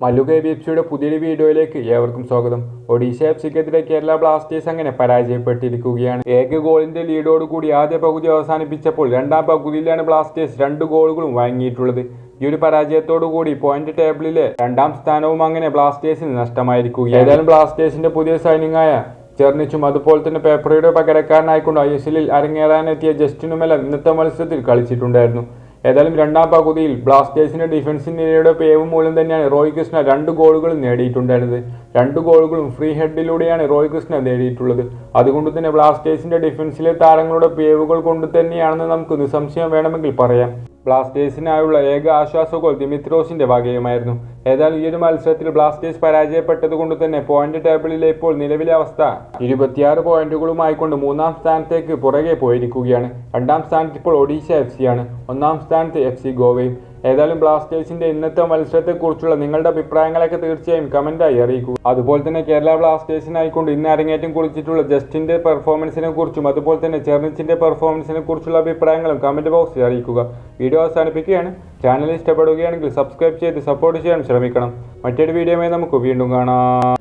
Mallu K B F സിയുടെ പുതിയൊരു വീഡിയോയിലേക്ക് ഏവർക്കും സ്വാഗതം. ഒഡീഷ എഫ് സിക്കെതിരെ കേരള ബ്ലാസ്റ്റേഴ്സ് അങ്ങനെ പരാജയപ്പെട്ടിരിക്കുകയാണ്. ഏക ഗോളിന്റെ ലീഡോട് കൂടി ആദ്യ പകുതി അവസാനിപ്പിച്ചപ്പോൾ രണ്ടാം പകുതിയിലാണ് ബ്ലാസ്റ്റേഴ്സ് രണ്ട് ഗോളുകളും വാങ്ങിയിട്ടുള്ളത്. ഈ ഒരു പരാജയത്തോടു കൂടി പോയിന്റ് ടേബിളിലെ രണ്ടാം സ്ഥാനവും അങ്ങനെ ബ്ലാസ്റ്റേഴ്സിന് നഷ്ടമായിരിക്കുകയാണ്. ഏതായാലും ബ്ലാസ്റ്റേഴ്സിന്റെ പുതിയ സൈനിങ്ങായ ചെർണിച്ചും അതുപോലെ തന്നെ പേപ്പറയുടെ പകരക്കാരനായിക്കൊണ്ട് ഐ എസ് എല്ലിൽ അരങ്ങേറാനെത്തിയ ജസ്റ്റിനുമെല്ലാം ഇന്നത്തെ മത്സരത്തിൽ കളിച്ചിട്ടുണ്ടായിരുന്നു. ഏതായാലും രണ്ടാം പകുതിയിൽ ബ്ലാസ്റ്റേഴ്സിന്റെ ഡിഫൻസിന് നിരയുടെ പേവ് മൂലം തന്നെയാണ് റോയ് കൃഷ്ണ രണ്ട് ഗോളുകൾ നേടിയിട്ടുണ്ടായിരുന്നത്. രണ്ട് ഗോളുകളും ഫ്രീ ഹെഡിലൂടെയാണ് റോയ് കൃഷ്ണ നേടിയിട്ടുള്ളത്. അതുകൊണ്ട് തന്നെ ബ്ലാസ്റ്റേഴ്സിന്റെ ഡിഫൻസിലെ താരങ്ങളുടെ പേവുകൾ കൊണ്ട് തന്നെയാണെന്ന് നമുക്ക് നിസ്സംശയം വേണമെങ്കിൽ പറയാം. ബ്ലാസ്റ്റേഴ്സിനായുള്ള ഏക ആശ്വാസ ഗോൾ ദിമിത്രോസിന്റെ വകയുമായിരുന്നു. ഏതായാലും ഈ ഒരു മത്സരത്തിൽ ബ്ലാസ്റ്റേഴ്സ് പരാജയപ്പെട്ടത് കൊണ്ട് തന്നെ പോയിന്റ് ടേബിളിലെ ഇപ്പോൾ നിലവിലെ അവസ്ഥ ഇരുപത്തിയാറ് പോയിന്റുകളുമായി കൊണ്ട് മൂന്നാം സ്ഥാനത്തേക്ക് പുറകെ പോയിരിക്കുകയാണ്. രണ്ടാം സ്ഥാനത്ത് ഇപ്പോൾ ഒഡീഷ എഫ് ആണ്. ഒന്നാം സ്ഥാനത്ത് എഫ് സി ഗോവയും. ഏതായാലും ബ്ലാസ്റ്റേഴ്സിന്റെ ഇന്നത്തെ മത്സരത്തെക്കുറിച്ചുള്ള നിങ്ങളുടെ അഭിപ്രായങ്ങളൊക്കെ തീർച്ചയായും കമന്റായി അറിയിക്കുക. അതുപോലെ തന്നെ കേരള ബ്ലാസ്റ്റേഴ്സിനായിക്കൊണ്ട് ഇന്ന് അരങ്ങേറ്റം കുറിച്ചിട്ടുള്ള ജസ്റ്റിന്റെ പെർഫോമൻസിനെ കുറിച്ചും അതുപോലെ തന്നെ ചെർണിച്ചിന്റെ പെർഫോമൻസിനെ കുറിച്ചുള്ള അഭിപ്രായങ്ങളും കമന്റ് ബോക്സിൽ അറിയിക്കുക. വീഡിയോ അവസാനിപ്പിക്കുകയാണ്. ചാനൽ ഇഷ്ടപ്പെടുകയാണെങ്കിൽ സബ്സ്ക്രൈബ് ചെയ്ത് സപ്പോർട്ട് ചെയ്യാൻ ശ്രമിക്കണം. മറ്റൊരു വീഡിയോയുമായി നമുക്ക് വീണ്ടും കാണാം.